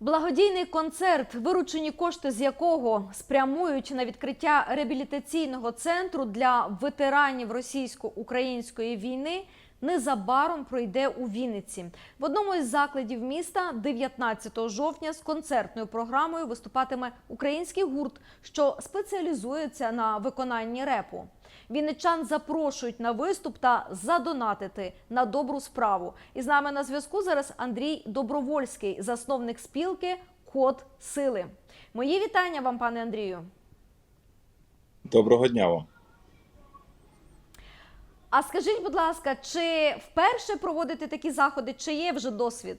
Благодійний концерт, виручені кошти з якого спрямують на відкриття реабілітаційного центру для ветеранів російсько-української війни, незабаром пройде у Вінниці. В одному із закладів міста 19 жовтня з концертною програмою виступатиме український гурт, що спеціалізується на виконанні репу. Вінничан запрошують на виступ та задонатити на добру справу. І з нами на зв'язку зараз Андрій Добровольський, засновник спілки Код Сили. Мої вітання вам, пане Андрію. Доброго дня вам. А скажіть, будь ласка, чи вперше проводите такі заходи, чи є вже досвід?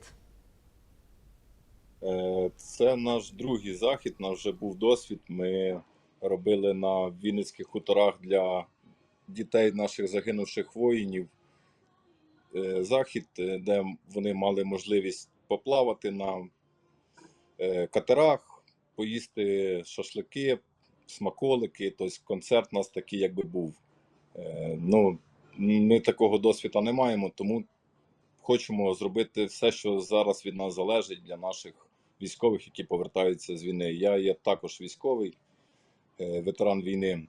Е, Це наш другий захід. Наш вже був досвід. Ми робили на Вінницьких хуторах для дітей наших загинувших воїнів. е, Захід, е, де вони мали можливість поплавати на е, катерах, поїсти шашлики, смаколики. Тобто концерт у нас такий, якби був. Ну, ми такого досвіду не маємо, тому хочемо зробити все, що зараз від нас залежить для наших військових, які повертаються з війни. Я є також військовий, ветеран війни.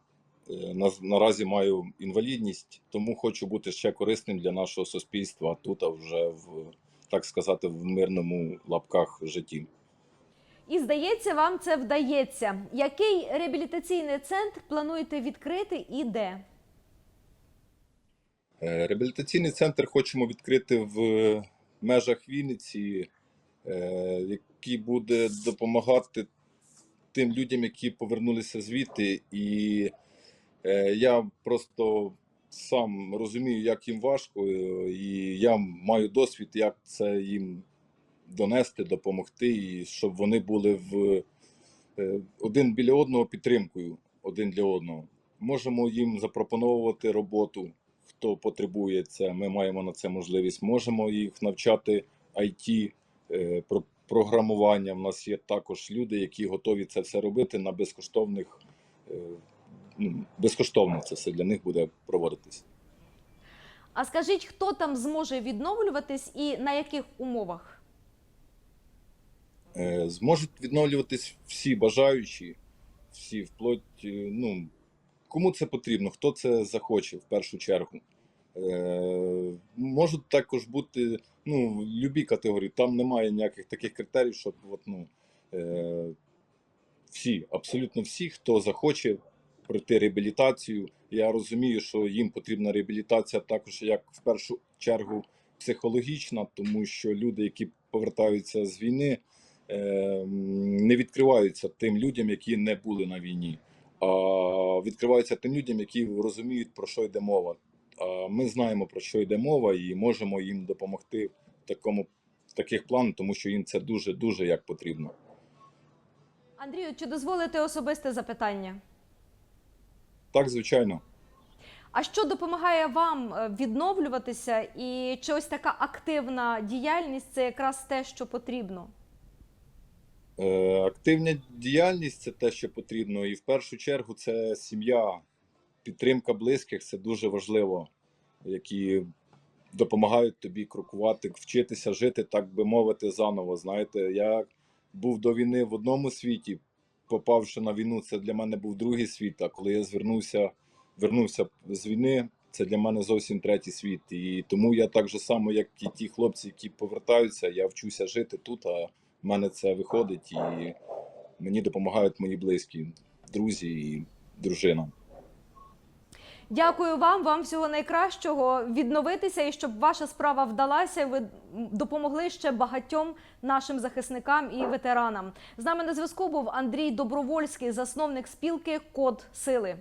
Е, на- Наразі маю інвалідність, тому хочу бути ще корисним для нашого суспільства тут, а вже в так сказати, в мирному лапках житті. І здається, вам це вдається. Який реабілітаційний центр плануєте відкрити і де? Е, Реабілітаційний центр хочемо відкрити в межах Вінниці, е, який буде допомагати тим людям, які повернулися звідти. І е, я просто сам розумію, як їм важко, е, і я маю досвід, як це їм донести, допомогти, і щоб вони були в е, один біля одного підтримкою, один для одного. Можемо їм запропонувати роботу хто потребує це, ми маємо на це можливість. Можемо їх навчати IT, е, про програмування. У нас є також люди, які готові це все робити на безкоштовних. Ну, Безкоштовно це все для них буде проводитись. А скажіть, хто там зможе відновлюватись і на яких умовах? Е, Зможуть відновлюватись всі бажаючі, всі вплоть, е, ну, кому це потрібно, хто це захоче в першу чергу. Е, Можуть також бути ну, любі категорії. Там немає ніяких таких критерій, щоб от, ну, е, всі, абсолютно всі, хто захоче пройти реабілітацію. Я розумію, що їм потрібна реабілітація також як в першу чергу психологічна, тому що люди, які повертаються з війни, е, не відкриваються тим людям, які не були на війні, а відкриваються тим людям, які розуміють, про що йде мова. Ми знаємо, про що йде мова, і можемо їм допомогти в такому таких планах, тому що їм це дуже дуже як потрібно. Андрію, чи дозволите особисте запитання? Так, звичайно. А що допомагає вам е, відновлюватися, і чи ось така активна діяльність це якраз те, що потрібно? Е, Активна діяльність це те, що потрібно, і в першу чергу це сім'я, підтримка близьких це дуже важливо, які допомагають тобі крокувати, вчитися жити, так би мовити, заново. Знаєте, я був до війни в одному світі, попавши на війну, це для мене був другий світ. А коли я звернувся, вернувся з війни, це для мене зовсім третій світ. І тому я так же само, як і ті хлопці, які повертаються, я вчуся жити тут. А в мене це виходить, і мені допомагають мої близькі, друзі і дружина. Дякую вам, вам всього найкращого відновитися і щоб ваша справа вдалася. Ви допомогли ще багатьом нашим захисникам і ветеранам. З нами на зв'язку був Андрій Добровольський, засновник спілки Код Сили.